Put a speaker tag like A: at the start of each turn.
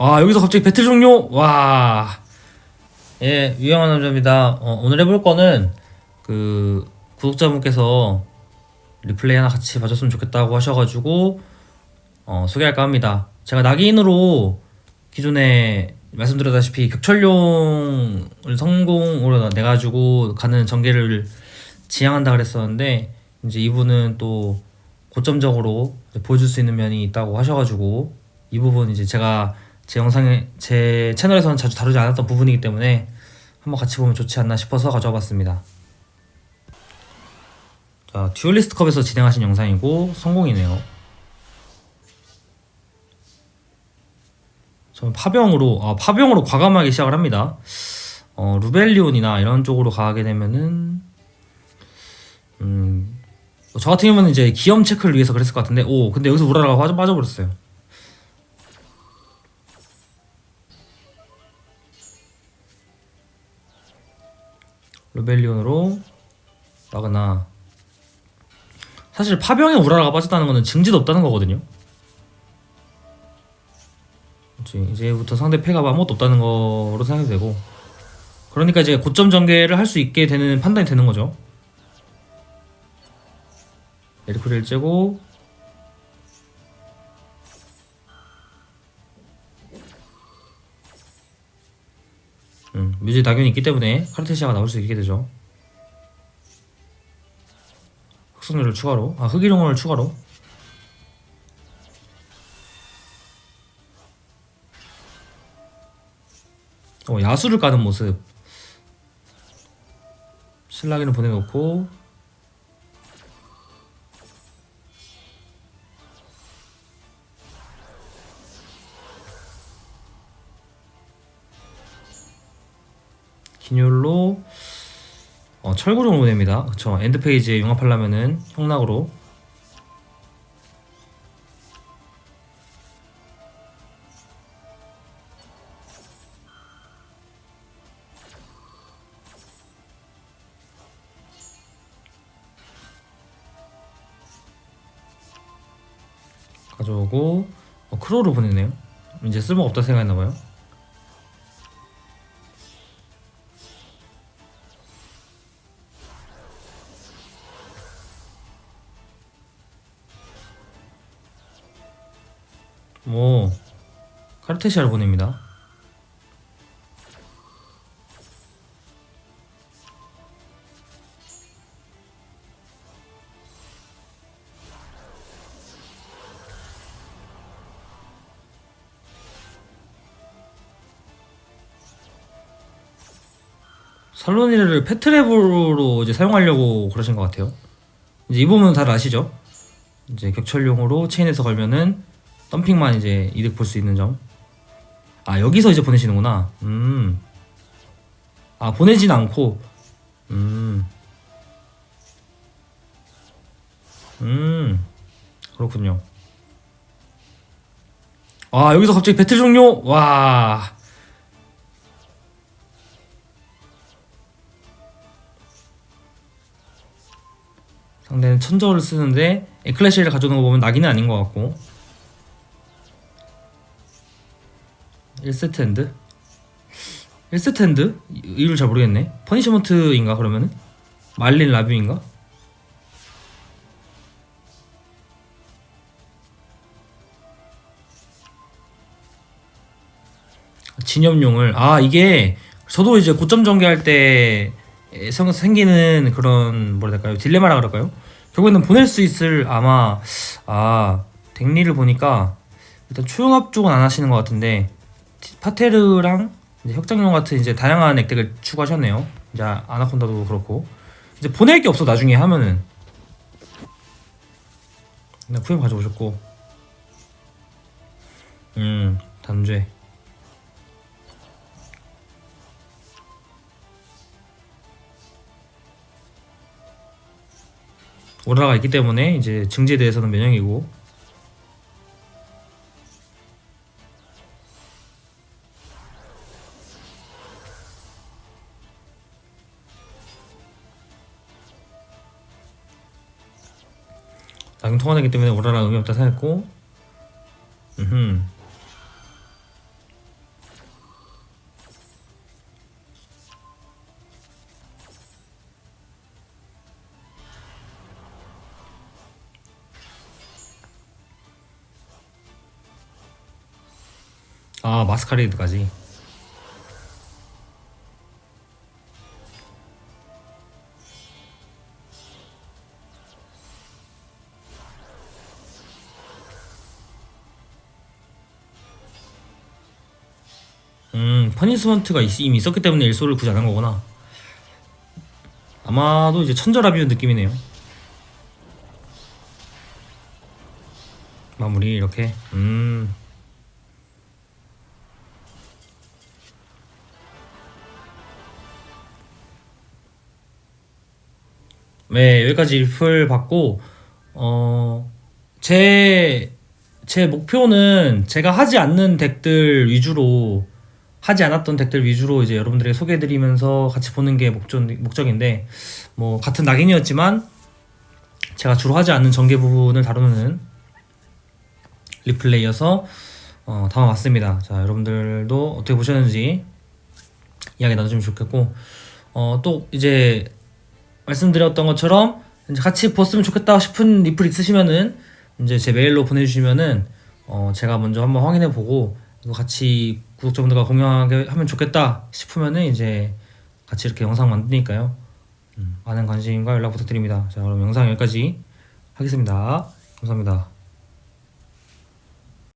A: 아 여기서 갑자기 배틀 종료 와. 예 유영한 남자입니다. 어, 오늘 해볼 거는 그 구독자분께서 리플레이 하나 같이 봐줬으면 좋겠다고 하셔가지고 어, 소개할까 합니다. 제가 낙인으로 기존에 말씀드렸다시피 격철용을 성공으로 내가지고 가는 전개를 지향한다 그랬었는데 이제 이분은 또 고점적으로 보여줄 수 있는 면이 있다고 하셔가지고 이 부분 이제 제가 제 영상에 제 채널에서는 자주 다루지 않았던 부분이기 때문에 한번 같이 보면 좋지 않나 싶어서 가져와 봤습니다. 자 듀얼리스트 컵에서 진행하신 영상이고 성공이네요. 저는 파병으로 아 파병으로 과감하게 시작을 합니다. 어 루벨리온이나 이런 쪽으로 가게 되면은 음. 저 같은 경우는 이제 기염 체크를 위해서 그랬을 것 같은데 오 근데 여기서 우라라가 빠져, 빠져버렸어요 르벨리온으로 라그나. 사실 파병에 우라라가 빠졌다는 거는 증지도 없다는 거거든요. 이제부터 상대 패가 아무것도 없다는 거로 생각이 되고. 그러니까 이제 고점 전개를 할 수 있게 되는 판단이 되는 거죠. 에리코리를 째고 음, 뮤즈 당연히 있기 때문에 카르테시아가 나올 수 있게 되죠. 흑성률을 추가로 아 흑일용을 추가로. 어, 야수를 까는 모습. 신라기는 보내놓고 기뉴로 어, 철구룡을 보냅니다. 그쵸. 엔드 페이지에 융합하려면은 형락으로 가져오고 어, 크로우로 보내네요. 이제 쓸모가 없다 생각했나봐요. 뭐 카르테시아를 보냅니다. 살로니를 페트레브로 이제 사용하려고 그러신 것 같아요. 이제 이 부분은 다 아시죠? 이제 격철용으로 체인에서 걸면은 덤핑만 이제 이득 볼 수 있는 점. 아 여기서 이제 보내시는구나. 음. 아 보내진 않고. 음. 음. 그렇군요. 아 여기서 갑자기 배틀 종료. 와. 상대는 천저를 쓰는데 에클래시를 가져오는 거 보면 낙인은 아닌 것 같고 1세트 핸드? 1세트 핸드? 이- 이유를 잘 모르겠네 퍼니셔먼트인가 그러면은? 말린 라뷰인가? 진염용을 아 이게 저도 이제 고점 전개할 때 생- 생기는 그런 뭐라 될까요 딜레마라 그럴까요 결국에는 보낼 수 있을 아마 아 덱리를 보니까 일단 초용합 쪽은 안 하시는 것 같은데 티- 파테르랑 혁장용 같은 이제 다양한 액덱을 추가하셨네요. 이제 아나콘다도 그렇고. 이제 보낼 게 없어 나중에 하면은. 그냥 쿠엠 가져오셨고. 음 단죄. 오라가 있기 때문에 이제 증지에 대해서는 면역이고 방통하기 때문에 오라라 의미 없다 생각했고 음흠. 아 마스카레이드까지 음 퍼니스먼트가 있, 이미 있었기 때문에 일소를 굳이 안 한 거구나. 아마도 이제 천절아비운 느낌이네요. 마무리 이렇게. 음. 네, 여기까지 리플 받고 어, 제, 제 목표는 제가 하지 않는 덱들 위주로 하지 않았던 덱들 위주로 이제 여러분들에게 소개해드리면서 같이 보는 게 목적, 목적인데 뭐 같은 낙인이었지만 제가 주로 하지 않는 전개 부분을 다루는 리플레이여서 어, 담아봤습니다. 자, 여러분들도 어떻게 보셨는지 이야기 나눠주면 좋겠고 어, 또 이제 말씀드렸던 것처럼 같이 봤으면 좋겠다 싶은 리플 있으시면은 이제 제 메일로 보내주시면은 어, 제가 먼저 한번 확인해 보고 이거 같이 구독자분들과 공유하게 하면 좋겠다 싶으면은 이제 같이 이렇게 영상 만드니까요. 음, 많은 관심과 연락 부탁드립니다. 자, 그럼 영상 여기까지 하겠습니다. 감사합니다.